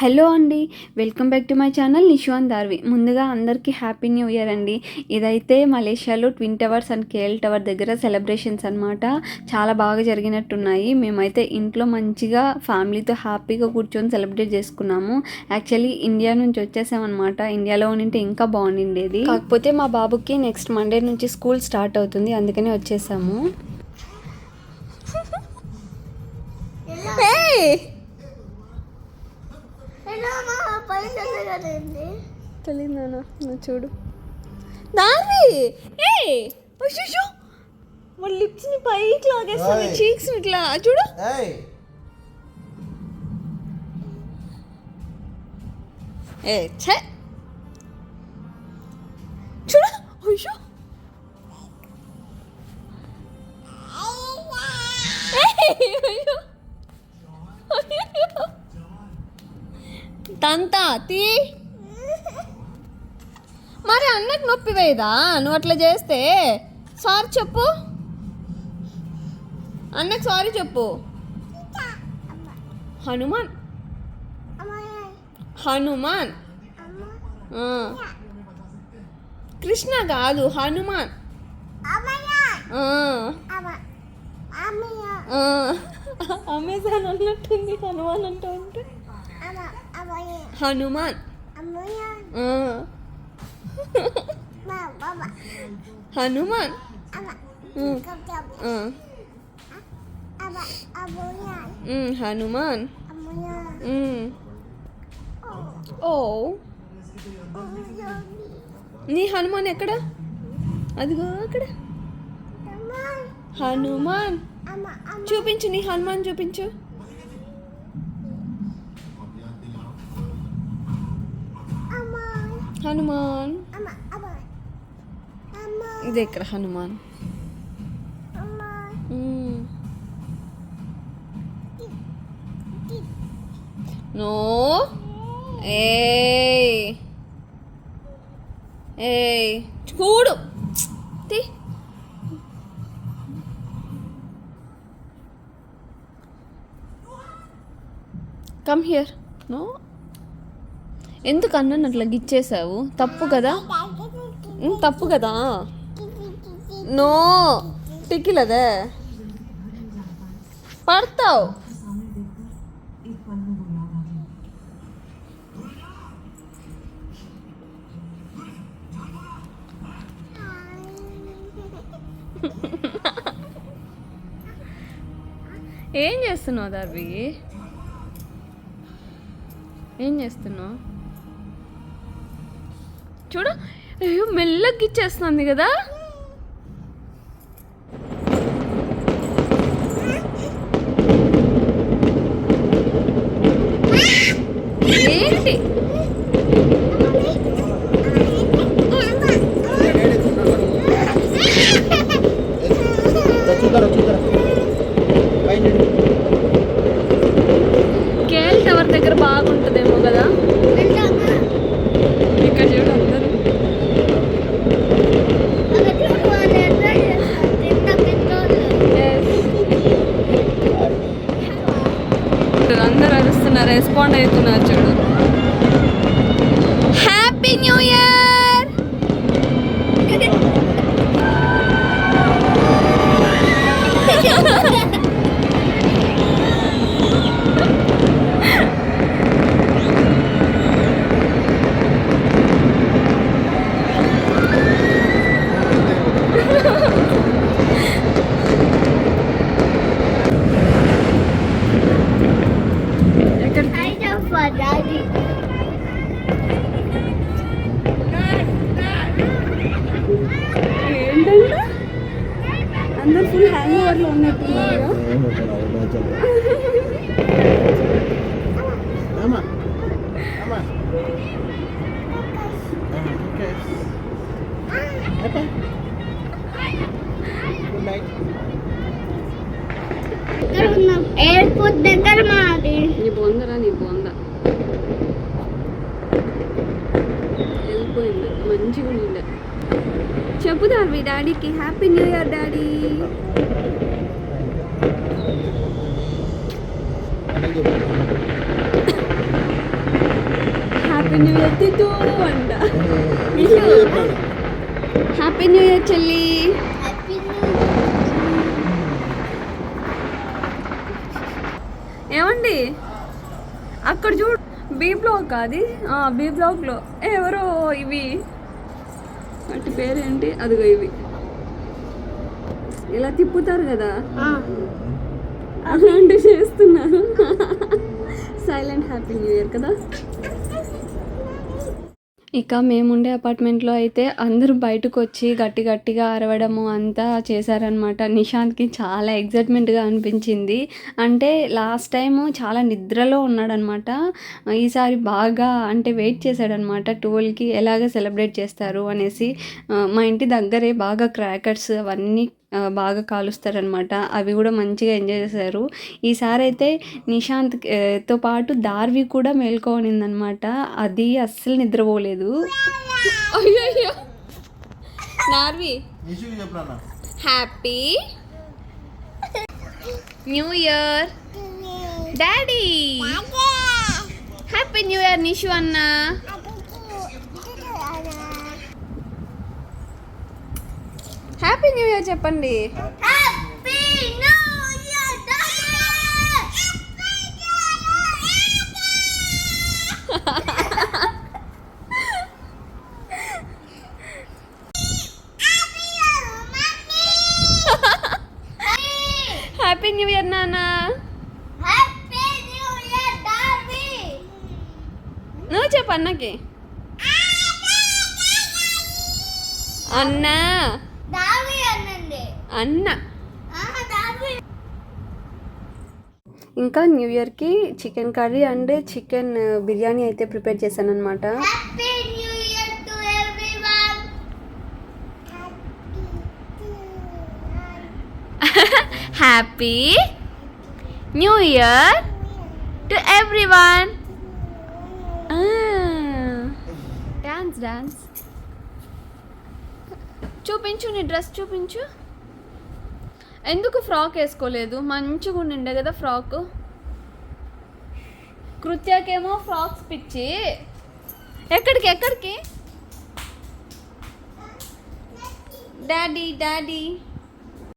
Hello అండి welcome back to my channel Nishan Darvi. ముందుగా అందరికీ హ్యాపీ న్యూ ఇయర్ అండి. ఇదైతే మలేషియాలో twin towers and KL tower దగ్గర సెలబ్రేషన్స్ అనమాట చాలా బాగా జరిగినట్టున్నాయి. మేమైతే ఇంట్లో మంచిగా ఫ్యామిలీతో హ్యాపీగా కూర్చొని సెలబ్రేట్ చేసుకున్నాము. యాక్చువల్లీ ఇండియా నుంచి వచ్చేసామన్నమాట ఇండియాలో ఉంటే ఇంకా బాగుండేది కాకపోతే మా బాబుకి నెక్స్ట్ మండే నుంచి స్కూల్ స్టార్ట్ అవుతుంది. అందుకని వచ్చేసాము. Hey! మా పైసలు కదండి? తెలియదు నాన్న నువ్వు చూడు. దారి ఏ అయ్యో వాళ్ళ లిప్స్ని పైకి లాగేస్తుంది. చీక్స్ ఇట్లా. చూడు. ఏ ఛే! తంతా తీ. మరి అన్నకు నొప్పి వేయదా? నువ్వు అట్లా చేస్తే సారీ చెప్పు. అన్నకు సారీ చెప్పు. హనుమాన్. హనుమాన్. కృష్ణ కాదు హనుమాన్. అమెజాన్ అన్నట్టుంది హనుమాన్ అంటూ ఉంటే. హనుమాన్. హనుమాన్. హనుమాన్. ఓ. నీ హనుమాన్ ఎక్కడ? అదిగో అక్కడ. హనుమాన్. చూపించు నీ హనుమాన్ చూపించు. హనుమాన్. ఇది ఎక్కడ హనుమాన్. నో. ఏయ్. ఏయ్. చూడు. Come here no. ఎందుకు అన్నను అట్లా గిచ్చేసావు? తప్పు కదా? ఉమ్, తప్పు కదా? నో. టిక్కిలదే పడతావు. ఏం చేస్తున్నావు దర్వి? ఏం చేస్తున్నావు? చూడు అయ్యో మెల్లగా ఇచ్చేస్తుంది కదా ఏంటి చూద్దరు చూద్దరు అరుస్తున్నారు రెస్పాండ్ అవుతున్నారు అందరు ఫుల్ హ్యాంగ్ ఓవర్లో ఉన్నట్టున్నారు అమ్మా అమ్మా ఓకే గుడ్ నైట్ ఎయిర్పోర్ట్ దగ్గర మాది నీ బొందరా నీ బొంద వెళ్ళిపోయింది మంచిగా ఉండే చెబుతారు మీ డాడీకి happy new year daddy. Happy new year తిట్టు అంట. హ్యాపీ న్యూ ఇయర్ చెల్లి. ఏమండి? అక్కడ చూడు బీ బ్లాక్ అది. బీ బ్లాక్లో. ఎవరో ఇవి. వాటి పేరేంటి? అదిగో ఇవి. ఇలా తిప్పుతారు కదా? అలాంటివి చేస్తున్నారు. సైలెంట్ హ్యాపీ న్యూ ఇయర్ కదా? ఇక మేముండే అపార్ట్మెంట్లో అయితే అందరూ బయటకు వచ్చి గట్టి గట్టిగా అరవడము అంతా చేశారనమాట నిశాంత్కి చాలా ఎగ్జైట్మెంట్గా అనిపించింది. అంటే లాస్ట్ టైం చాలా నిద్రలో ఉన్నాడనమాట ఈసారి బాగా అంటే వెయిట్ చేశాడనమాట ట్వెల్వ్కి ఎలాగ సెలబ్రేట్ చేస్తారు అనేసి మా ఇంటి దగ్గరే బాగా క్రాకర్స్ అవన్నీ బాగా కాలుస్తారనమాట అవి కూడా మంచిగా ఎంజాయ్ చేశారు. ఈసారి అయితే నిశాంత్ ఆ, తో పాటు దార్వి కూడా మేల్కోనిందనమాట అది అస్సలు నిద్రపోలేదు. అయ్యో నార్వి నిషుకి చెప్పరా happy new year. Daddy. Happy new year Nishu అన్న. హ్యాపీ న్యూ ఇయర్ చెప్పండి. హ్యాపీ న్యూ ఇయర్ నాన్న నువ్వు చెప్పు అన్నకి. అన్నా డార్బీ అనండి అన్న. ఇంకా న్యూ ఇయర్కి chicken curry and chicken biryani అయితే ప్రిపేర్ చేశాను అనమాట happy new year to everyone happy new year to everyone dance dance చూపించు నీ డ్రెస్ చూపించు. ఎందుకు ఫ్రాక్ వేసుకోలేదు? మంచిగా ఉండిండే కదా ఫ్రాక్. కృత్యకేమో ఫ్రాక్స్ పిచ్చి. ఎక్కడికి ఎక్కడికి? Daddy daddy.